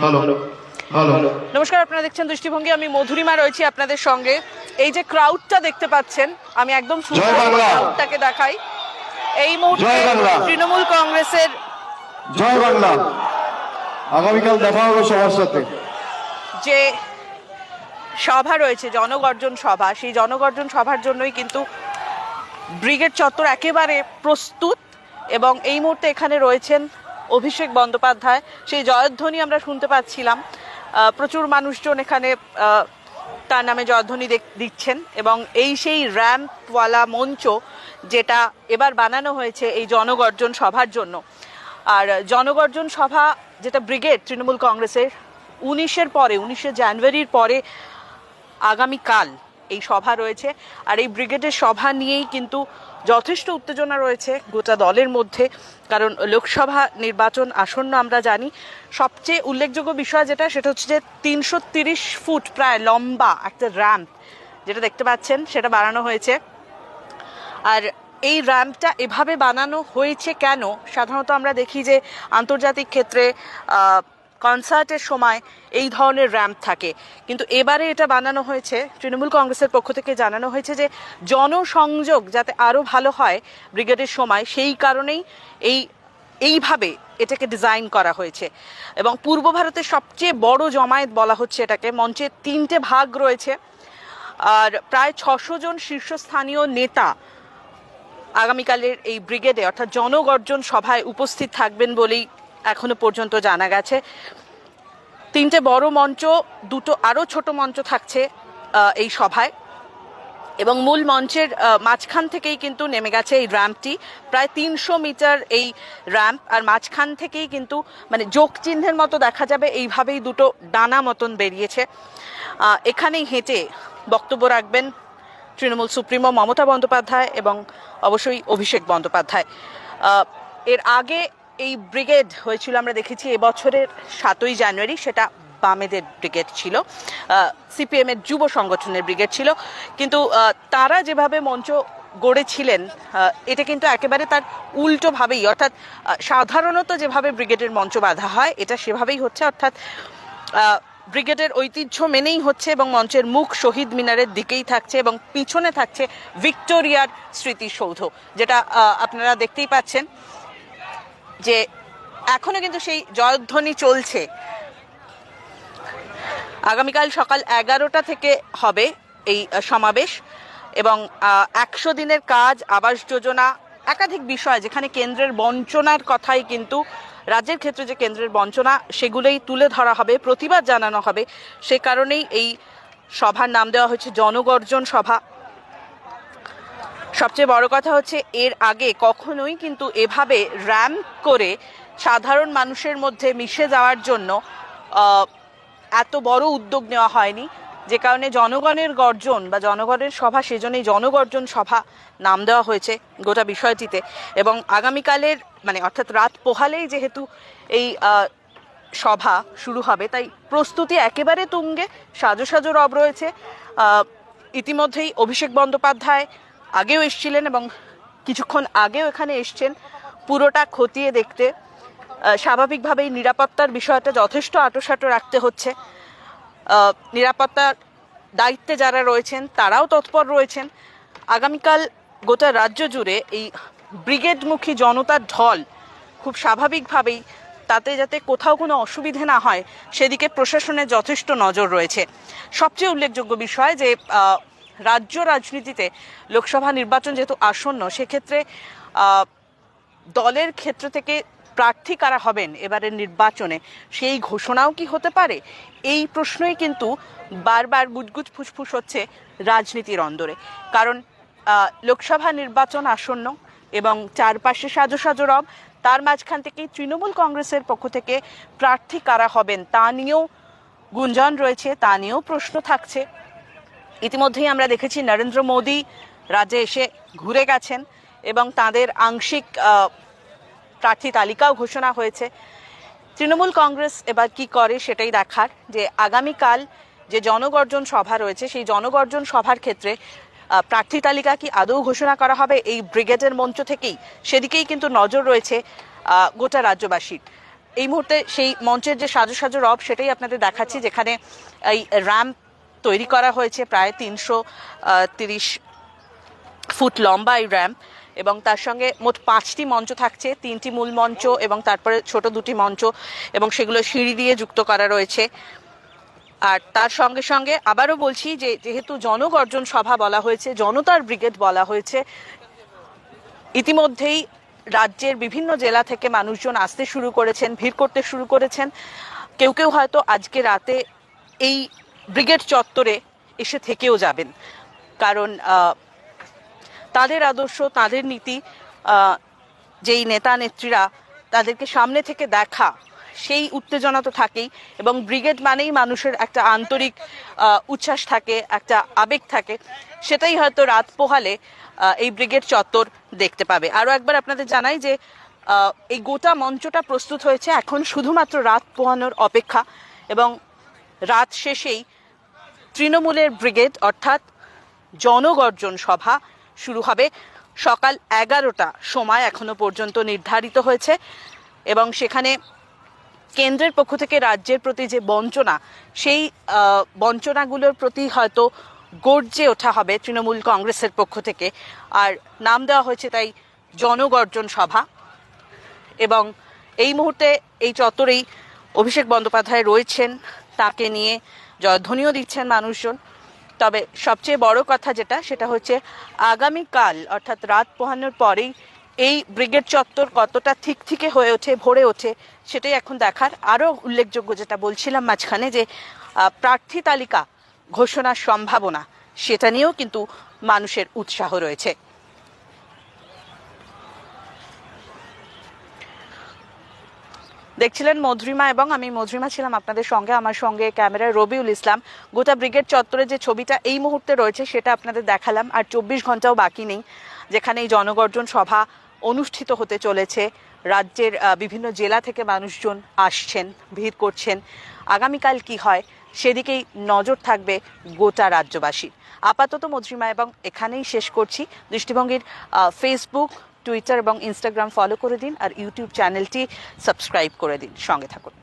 Hello hello নমস্কার আপনারা দেখছেন দৃষ্টিভঙ্গি। আমি মধুরিমা রয়েছি আপনাদের সঙ্গে। এই যে ক্রাউডটা দেখতে পাচ্ছেন আমি একদম ক্রাউডটাকে দেখাই। এই মুহূর্তে তৃণমূল কংগ্রেসের জয় বাংলা। আগামীকাল দেখা হবে সবার সাথে। যে সভা রয়েছে জনগর্জন সভা সেই জনগর্জন সভার জন্যই কিন্তু ব্রিগেড চত্বর একেবারে প্রস্তুত। এবং এই মুহূর্তে এখানে রয়েছেন অভিষেক বন্দ্যোপাধ্যায়, সেই জয়ধ্বনি আমরা শুনতে পাচ্ছিলাম। প্রচুর মানুষজন এখানে তার নামে জয়ধ্বনি দিচ্ছেন এবং এই সেই র্যাম্পওয়ালা মঞ্চ যেটা এবার বানানো হয়েছে এই জনগর্জন সভার জন্য। আর জনগর্জন সভা যেটা ব্রিগেড তৃণমূল কংগ্রেসের, উনিশের পরে, উনিশে জানুয়ারির পরে আগামীকাল এই সভা রয়েছে। আর এই ব্রিগেডের সভা নিয়েই কিন্তু যথেষ্ট উত্তেজনা রয়েছে গোটা দলের মধ্যে, কারণ লোকসভা নির্বাচন আসন্ন আমরা জানি। সবচেয়ে উল্লেখযোগ্য বিষয় যেটা, সেটা হচ্ছে যে তিনশো ফুট প্রায় লম্বা একটা র্যাম্প যেটা দেখতে পাচ্ছেন, সেটা বানানো হয়েছে। আর এই র্যাম্পটা এভাবে বানানো হয়েছে কেন? সাধারণত আমরা দেখি যে আন্তর্জাতিক ক্ষেত্রে কনসার্টের সময় এই ধরনের র্যাম্প থাকে। কিন্তু এবারে এটা বানানো হয়েছে, তৃণমূল কংগ্রেসের পক্ষ থেকে জানানো হয়েছে যে জনসংযোগ যাতে আরও ভালো হয় ব্রিগেডের সময়, সেই কারণেই এই, এইভাবে এটাকে ডিজাইন করা হয়েছে। এবং পূর্ব ভারতের সবচেয়ে বড় জমায়েত বলা হচ্ছে এটাকে, মঞ্চে তিনটে ভাগ রয়েছে। আর প্রায় ছশো জন শীর্ষস্থানীয় নেতা আগামীকালের এই ব্রিগেডে, অর্থাৎ জনগর্জন সভায় উপস্থিত থাকবেন বলেই এখনও পর্যন্ত জানা গেছে। তিনটে বড় মঞ্চ, দুটো আরও ছোট মঞ্চ থাকছে এই সভায়। এবং মূল মঞ্চের মাঝখান থেকেই কিন্তু নেমে গেছে এই র্যাম্পটি প্রায় তিনশো মিটার এই র্যাম্প আর মাঝখান থেকেই কিন্তু মানে যোগ চিহ্নের মতো দেখা যাবে, এইভাবেই দুটো ডানা মতন বেরিয়েছে। এখানেই হেঁটে বক্তব্য রাখবেন তৃণমূল সুপ্রিমো মমতা বন্দ্যোপাধ্যায় এবং অবশ্যই অভিষেক বন্দ্যোপাধ্যায়। এর আগে এই ব্রিগেড হয়েছিল, আমরা দেখেছি এবছরের সাতই জানুয়ারি, সেটা বামেদের ব্রিগেড ছিল। সিপিএম এর যুব সংগঠনের ব্রিগেড ছিল। কিন্তু তারা যেভাবে মঞ্চ গড়েছিলেন এটা কিন্তু একেবারে তার উল্টোভাবেই। অর্থাৎ সাধারণত যেভাবে ব্রিগেডের মঞ্চ বাঁধা হয়, এটা সেভাবেই হচ্ছে। অর্থাৎ ব্রিগেডের ঐতিহ্য মেনেই হচ্ছে এবং মঞ্চের মুখ শহীদ মিনারের দিকেই থাকছে এবং পিছনে থাকছে ভিক্টোরিয়ার স্মৃতিসৌধ, যেটা আপনারা দেখতেই পাচ্ছেন। যে এখনও কিন্তু সেই জয়ধ্বনি চলছে। আগামীকাল সকাল এগারোটা থেকে হবে এই সমাবেশ এবং একশো দিনের কাজ, আবাস যোজনা, একাধিক বিষয় যেখানে কেন্দ্রের বঞ্চনার কথাই কিন্তু রাজ্যের ক্ষেত্রে যে কেন্দ্রের বঞ্চনা সেগুলোই তুলে ধরা হবে, প্রতিবাদ জানানো হবে। সে কারণেই এই সভার নাম দেওয়া হয়েছে জনগর্জন সভা। সবচেয়ে বড় কথা হচ্ছে এর আগে কখনোই কিন্তু এভাবে র্যাম্প করে সাধারণ মানুষের মধ্যে মিশে যাওয়ার জন্য এত বড় উদ্যোগ নেওয়া হয়নি। যে কারণে জনগণের গর্জন বা জনগণের সভা, সেজন্যই জনগর্জন সভা নাম দেওয়া হয়েছে গোটা বিষয়টিতে। এবং আগামীকালের মানে অর্থাৎ রাত পোহালেই যেহেতু এই সভা শুরু হবে, তাই প্রস্তুতি একেবারে তুঙ্গে, সাজো সাজো রব রয়েছে। ইতিমধ্যেই অভিষেক বন্দ্যোপাধ্যায় আগেও এসছিলেন এবং কিছুক্ষণ আগেও এখানে এসছেন। পুরোটা খতিয়ে দেখতে স্বাভাবিকভাবেই নিরাপত্তার বিষয়টা যথেষ্ট আটোসাটো রাখতে হচ্ছে। নিরাপত্তার দায়িত্বে যারা রয়েছেন, তারাও তৎপর রয়েছেন। আগামীকাল গোটা রাজ্য জুড়ে এই ব্রিগেডমুখী জনতার ঢল খুব স্বাভাবিকভাবেই তাতে যাতে কোথাও কোনো অসুবিধে না হয়, সেদিকে প্রশাসনের যথেষ্ট নজর রয়েছে। সবচেয়ে উল্লেখযোগ্য বিষয় যে রাজ্য রাজনীতিতে লোকসভা নির্বাচন যেহেতু আসন্ন, সেক্ষেত্রে দলের ক্ষেত্র থেকে প্রার্থী কারা হবেন এবারের নির্বাচনে? সেই ঘোষণাও কি হতে পারে? এই প্রশ্নই কিন্তু বারবার গুজগুজ ফুসফুস হচ্ছে রাজনীতির অন্দরে। কারণ লোকসভা নির্বাচন আসন্ন এবং চারপাশে সাজো সাজো রব, তার মাঝখান থেকে তৃণমূল কংগ্রেসের পক্ষ থেকে প্রার্থী কারা হবেন তা নিয়েও গুঞ্জন রয়েছে, তা নিয়েও প্রশ্ন থাকছে। ইতিমধ্যেই আমরা দেখেছি নরেন্দ্র মোদী রাজ্যে এসে ঘুরে গেছেন এবং তাদের আংশিক প্রার্থী তালিকাও ঘোষণা হয়েছে। তৃণমূল কংগ্রেস এবার কি করে সেটাই দেখার যে আগামীকাল যে জনগর্জন সভা রয়েছে, সেই জনগর্জন সভার ক্ষেত্রে প্রার্থী তালিকা কি আদৌ ঘোষণা করা হবে এই ব্রিগেডের মঞ্চ থেকেই? সেদিকেই কিন্তু নজর রয়েছে গোটা রাজ্যবাসীর। এই মুহূর্তে সেই মঞ্চের যে সাজো সাজো রব, সেটাই আপনাদের দেখাচ্ছি, যেখানে এই র্যাম্প তৈরি করা হয়েছে, প্রায় তিনশো তিরিশ ফুট লম্বা এই র্যাম্প এবং তার সঙ্গে মোট পাঁচটি মঞ্চ থাকছে, তিনটি মূল মঞ্চ এবং তারপরে ছোট দুটি মঞ্চ এবং সেগুলো সিঁড়ি দিয়ে যুক্ত করা রয়েছে। আর তার সঙ্গে সঙ্গে আবারও বলছি যে, যেহেতু জনগর্জন সভা বলা হয়েছে, জনতার ব্রিগেড বলা হয়েছে, ইতিমধ্যেই রাজ্যের বিভিন্ন জেলা থেকে মানুষজন আসতে শুরু করেছেন, ভিড় করতে শুরু করেছেন। কেউ কেউ হয়তো আজকে রাতে এই ব্রিগেড চত্বরে এসে থেকেও যাবেন। কারণ তাদের আদর্শ, তাদের নীতি যেই নেতা নেত্রীরা তাদেরকে সামনে থেকে দেখা, সেই উত্তেজনা তো থাকেই এবং ব্রিগেড মানেই মানুষের একটা আন্তরিক উচ্ছ্বাস থাকে, একটা আবেগ থাকে। সেটাই হয়তো রাত পোহালে এই ব্রিগেড চত্বর দেখতে পাবে। আরও একবার আপনাদের জানাই যে এই গোটা মঞ্চটা প্রস্তুত হয়েছে এখন শুধুমাত্র রাত পোহানোর অপেক্ষা এবং রাত শেষেই তৃণমূলের ব্রিগেড, অর্থাৎ জনগর্জন সভা শুরু হবে সকাল এগারোটা সময় এখনও পর্যন্ত নির্ধারিত হয়েছে এবং সেখানে কেন্দ্রের পক্ষ থেকে রাজ্যের প্রতি যে বঞ্চনা, সেই বঞ্চনাগুলোর প্রতি হয়তো গর্জে ওঠা হবে তৃণমূল কংগ্রেসের পক্ষ থেকে। আর নাম দেওয়া হয়েছে তাই জনগর্জন সভা। এবং এই মুহূর্তে এই চত্বরেই অভিষেক বন্দ্যোপাধ্যায় রয়েছেন। তাকে নিয়ে জয়ধ্বনিও দিচ্ছেন মানুষজন। তবে সবচেয়ে বড় কথা যেটা, সেটা হচ্ছে আগামীকাল, অর্থাৎ রাত পোহানোর পরেই এই ব্রিগেড চত্বর কতটা ঠিক থেকে হয়ে ওঠে, ভরে ওঠে, সেটাই এখন দেখার। আরও উল্লেখযোগ্য যেটা বলছিলাম মাঝখানে যে প্রার্থী তালিকা ঘোষণার সম্ভাবনা, সেটা নিয়েও কিন্তু মানুষের উৎসাহ রয়েছে। দেখছিলেন মধুরিমা এবং আমি মধুরিমা ছিলাম আপনাদের সঙ্গে, আমার সঙ্গে ক্যামেরায় রবিউল ইসলাম। গোটা ব্রিগেড চত্বরে যে ছবিটা এই মুহূর্তে রয়েছে সেটা আপনাদের দেখালাম, আর চব্বিশ ঘন্টাও বাকি নেই, যেখানে এই জনগর্জন সভা অনুষ্ঠিত হতে চলেছে। রাজ্যের বিভিন্ন জেলা থেকে মানুষজন আসছেন, ভিড় করছেন। আগামীকাল কি হয় সেদিকেই নজর থাকবে গোটা রাজ্যবাসী আপাতত মধুরিমা এবং এখানেই শেষ করছি। দৃষ্টিভঙ্গির ফেসবুক টুইটার এবং ইনস্টাগ্রাম ফলো করে দিন আর ইউটিউব চ্যানেলটি সাবস্ক্রাইব করে দিন। সঙ্গে থাকুন।